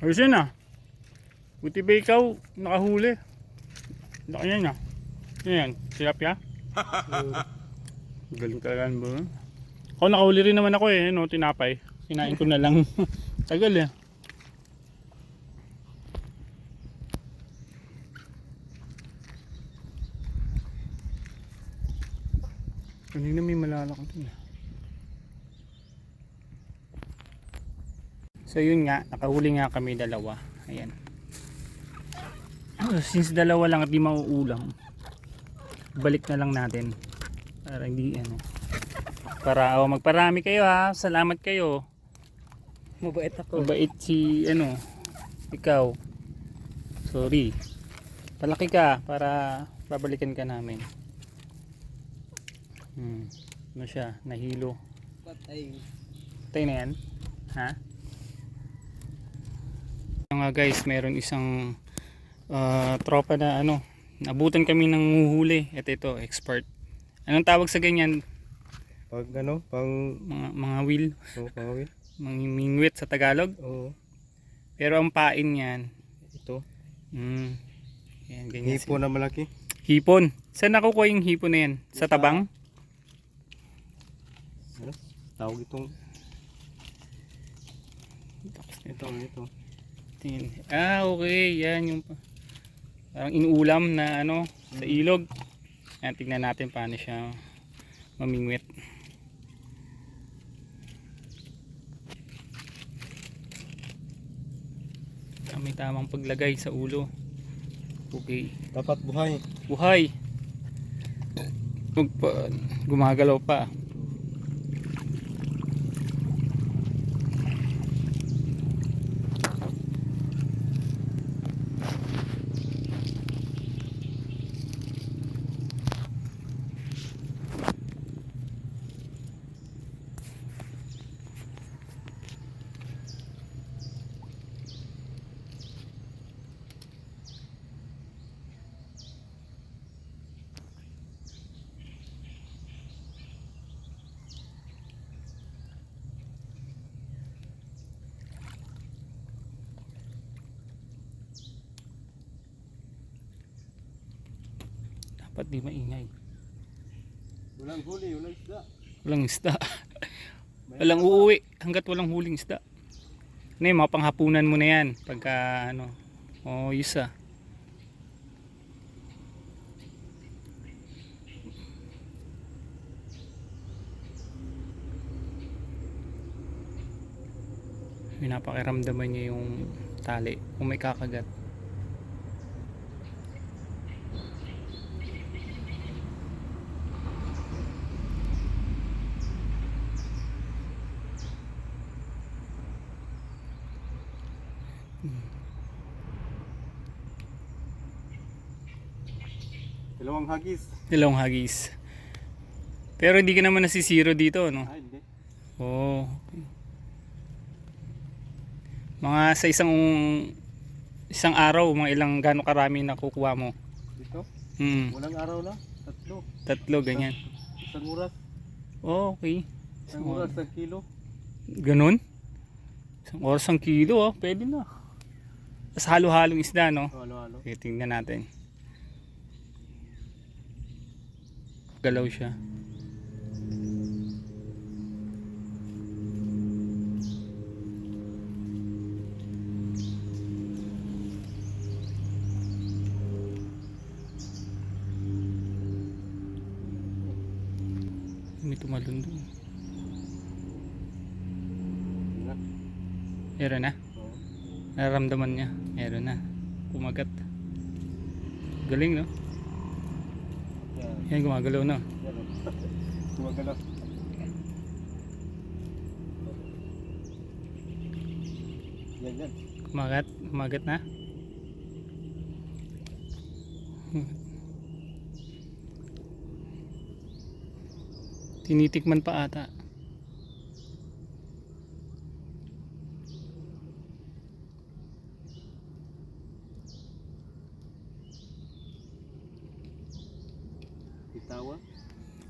Ayos yun ah. Buti ba ikaw nakahuli? Laki yan ah. Ano yan? Tilapia? Galing talaga ba? Ako nakahuli rin naman ako eh, no, tinapay. Kinain ko na lang. Tagal eh. Kanina may malalak dun eh. So yun nga, nakahuli nga kami dalawa. Ayan. Since dalawa lang at di mauulam, balik na lang natin. Para hindi ano. Para oh, magparami kayo ha. Salamat kayo. Mabait ako. Mabait si ano, ikaw. Sorry. Palaki ka para babalikan ka namin. Hmm. Ano siya? Nahilo. Patay. Tayo na yan? Ha? Nga guys, meron isang ah, tropa na ano, nabutan kami ng huhuli. Ito ito, expert. Anong tawag sa ganyan? Pag ano, pang Mga, mga wheel, oh, mga mingwit sa Tagalog. Oo. Pero ang pain niyan, Ito. mm, yan, ganyan Hipo na malaki. Hipon. Saan nakukuha yung hipon na yan? Sa tabang? Ano? Tawag itong Ito. ito, Tingin. Ah, okay. Yan yung parang inuulam na ano sa ilog. Yan, tingnan natin paano siya mamingwit. Ah, may tamang paglagay sa ulo. Okay. Dapat buhay. Buhay. Huwag pa, gumagalaw pa. Dapat di maingay. Walang huli, walang isda. Walang isda. walang uuwi hanggat walang huling isda. Ano yun, mga panghapunan mo na yan. Pagka ano. Oh, isa. Pinapakiramdaman niya yung tali kung may kakagat. Dalawang hagis. Dalawang hagis. Pero hindi ka naman nasisiro dito, no? Ah, hindi. Oo. Mga sa isang isang araw, mga ilang gano'ng karami nakukuha mo. Dito. Hmm, Walang araw na. Tatlo. tatlo, ganyan. Isang oras. Oh, okay. Isang oras, isang kilo. Ganun? Isang oras ang kilo, oh. Pwede na. Tapos halo-halong isda, no? Oh, halo, halo. Okay, tingnan natin. Galaw siya. May tumalon doon. Meron na? Oo. Nararamdaman niya. Meron na. Kumagat. Galing, no? Yan. Gumagalaw na. Gumagalaw. Yan, yan. Kumagat. Kumagat na. Tinitikman pa ata.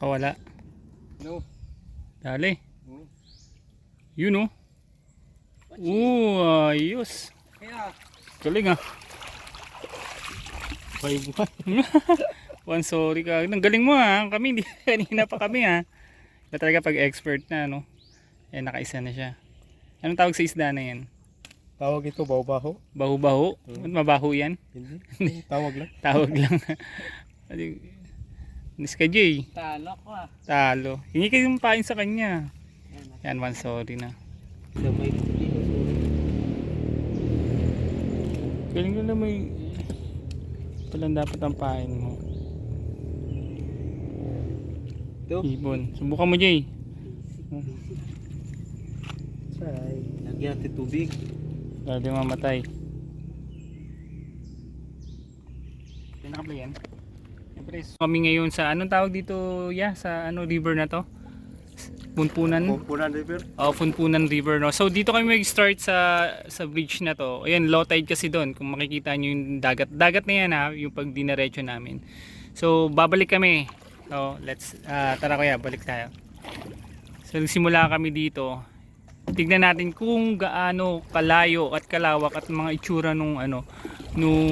Kawala. No. Dali. Oo. Yun oh. Oo, ayos. Kaya Galing ah. Five one. One sorry ka. Ang galing mo ha. Kami, hindi, kanina pa kami ha. Na talaga pag expert na, no? Eh, nakaisa na siya. Anong tawag sa isda na yan? Tawag ito, baho-baho. Baho-baho? Ba't Mabaho yan? Hindi. Tawag lang. Tawag lang. Nis ka, Jay. Talo ko ah. Talo. Hingi kayo yung pain sa kanya. Yan, one sorry na. Galing ko na may... Palang dapat ang pain mo. Ito. Ibon. Subukan mo, Jay. Say. Lagyan natin tubig. Dahil di mamatay. Pinaka-play yan. Siyempre, kami ngayon sa anong tawag dito, ya, sa ano river na to? Punpunan. Pumpunan river. Oh, Punpunan River no. So dito kami mag-start sa sa bridge na to. Ayan, low tide kasi doon. Kung makikita niyo yung dagat. Dagat na yan ha, yung pag dinaretso namin. So babalik kami. So let's ah, tara kuya, balik tayo. So nagsimula kami dito. Tignan natin kung gaano kalayo at kalawak at mga itsura nung ano nung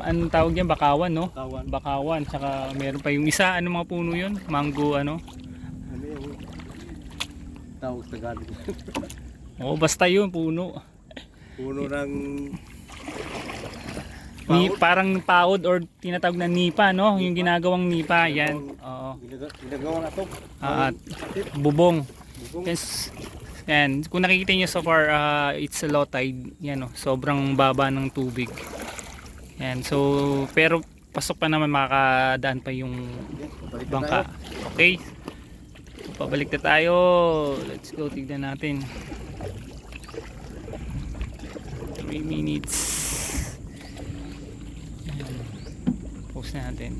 anong tawag yan bakawan no Tawan. bakawan tsaka meron pa yung isa ano mga puno yun mango ano Ano yung tawag sa Tagalog? Oo, basta yun, puno. Puno ng Ni, parang paod or tinatawag na nipa, no? Yung ginagawang nipa, yan. Oo. ginaga- ginagawa na to. Ah, at bubong. Bubong. Yes. Yan. Kung nakikita niyo so far, ah, it's a low tide. Yan, no? Sobrang baba ng tubig. Yan. So, pero pasok pa naman makakadaan pa yung na bangka. Okay? Pabalik na tayo. Let's go, tignan natin. 3 minutes. Ayan. Post natin.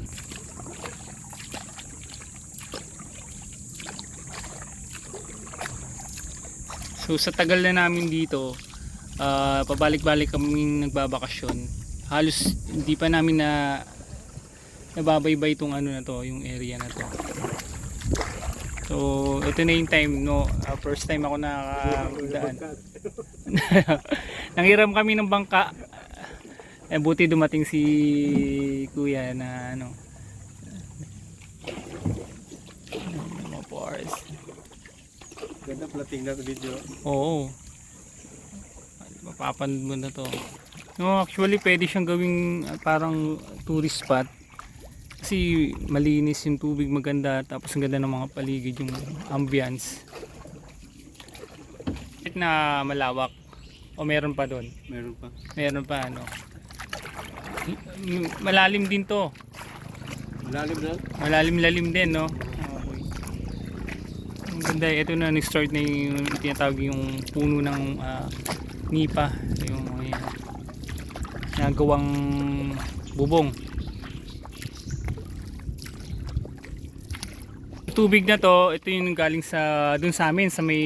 So sa tagal na namin dito, ah, pabalik-balik kaming nagbabakasyon. Halos hindi pa namin na nababaybay itong ano na to, yung area na to. So, ito na yung time, no? Ah, first time ako nakadaan. Nanghiram kami ng bangka. Eh, buti dumating si kuya na ano. Mga bars. Ganda pala tingnan video. Oo. Mapapanood mo na to. No, actually pwede siyang gawing ah, parang tourist spot. Kasi malinis yung tubig, maganda, tapos ang ganda ng mga paligid, yung ambience. Kahit na malawak, o meron pa doon, Meron pa. meron pa ano. Malalim din to, Malalim na. malalim-lalim din no. Okay. Ang ganda, ito na nag-start na yung tinatawag yung puno ng ah, nipa, nagawang bubong. Yung tubig na to, ito yung galing sa dun sa amin sa may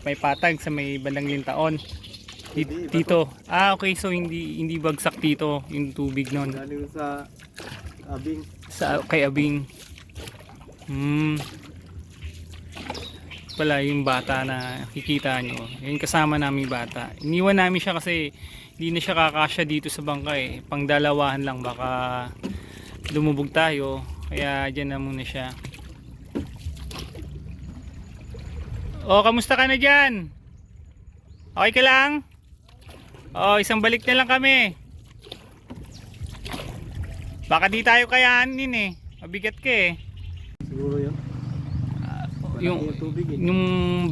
may patag sa may bandang lintaon. Hindi, Dito. Ah, okay. So hindi hindi bagsak dito yung tubig noon Galing sa abing. sa kay Abing. Hmm. Pala yung bata na kikita nyo. Yung kasama namin bata. Iniwan namin siya kasi hindi na siya kakasya dito sa bangka eh. Pangdalawahan lang baka lumubog tayo. Kaya dyan na muna siya. O, kamusta ka na dyan? Okay ka lang? O, isang balik na lang kami. Baka di tayo kayanin eh. Mabigat ka eh. Siguro yun. Malaki Yung, eh. yung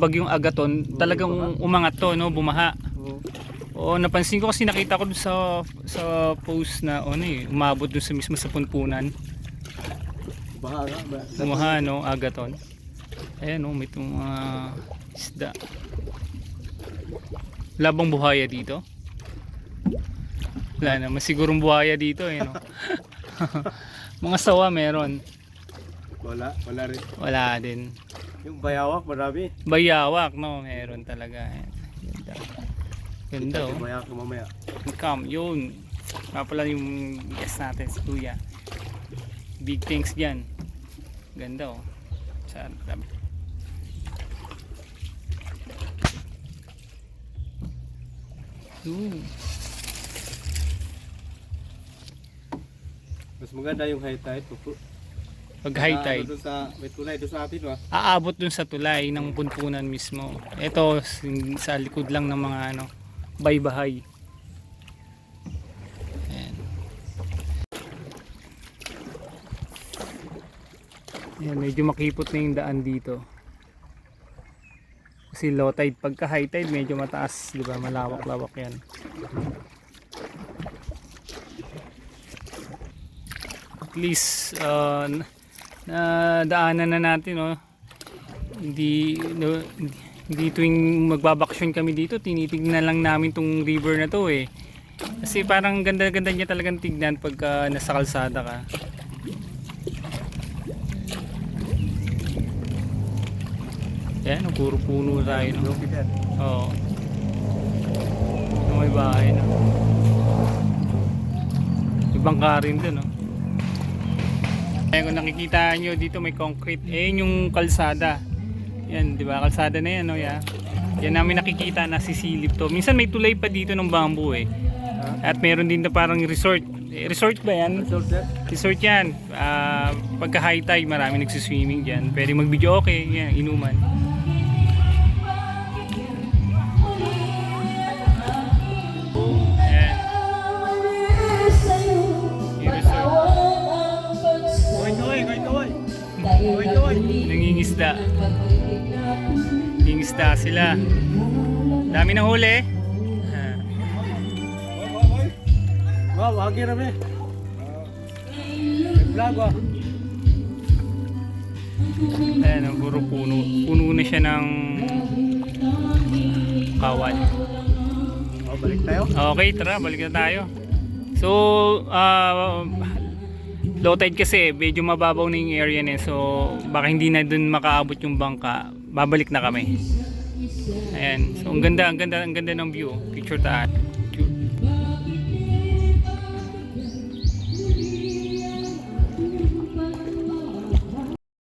bagyong agaton, talagang umangat to, no? Bumaha. Oo. Napansin ko kasi nakita ko dun sa sa post na ano eh, umabot dun sa mismo sa punpunan. Baha nga. Ba? Bumaha, no? Agaton. Ayan, no? May itong mga isda. Labang buhaya dito. Wala naman sigurong buhaya dito eh, no? mga sawa meron. Wala. Wala rin. Wala din. Yung bayawak marami. Bayawak, no? Meron talaga. Ayan. Ganda. Ganda, oh. Bayawak mamaya. Come, yun. Nga pala yung guest natin, si Kuya. Big thanks dyan. Ganda, oh. Sa Ooh. Mas maganda yung high tide. Pag high tide. ano dun sa, may tulay doon sa atin ba? aabot dun sa tulay ng punpunan mismo. Ito sa likod lang ng mga ano, baybahay. Ayan. Ayan, medyo makipot na yung daan dito. Kasi low tide, pagka high tide medyo mataas, di ba? Malawak-lawak yan. At least, uh, na daanan na natin oh. Hindi no, hindi- hindi tuwing magbabaksyon kami dito, tinitignan lang namin tong river na to eh. Kasi parang ganda-ganda niya talagang tignan pagka nasa kalsada ka. Yan, puro puno tayo no. Oo. May bahay na. Ibang ka rin dun, no? Kaya kung nakikita nyo dito may concrete, eh yun yung kalsada. Yan, di ba? Kalsada na yan, no? Yeah. Yan namin nakikita na sisilip to. Minsan may tulay pa dito ng bamboo eh. At meron din na parang resort. Eh, resort ba yan? Resort yan. Ah, pagka high tide, marami nagsiswimming dyan. Pwede mag-video okay, yan, inuman. Nangingisda. Nangingisda sila. Dami na huli. Wow, wagi rame. Vlog ah. Ayan, ang puro puno. Puno na siya ng kawan. Oh, balik tayo. Okay, tara, balik na tayo. So, ah, low tide kasi, medyo mababaw na yung area na. So, baka hindi na dun makaabot yung bangka. Babalik na kami. Ayan. So, ang ganda, ang ganda, ang ganda ng view. Picture taas.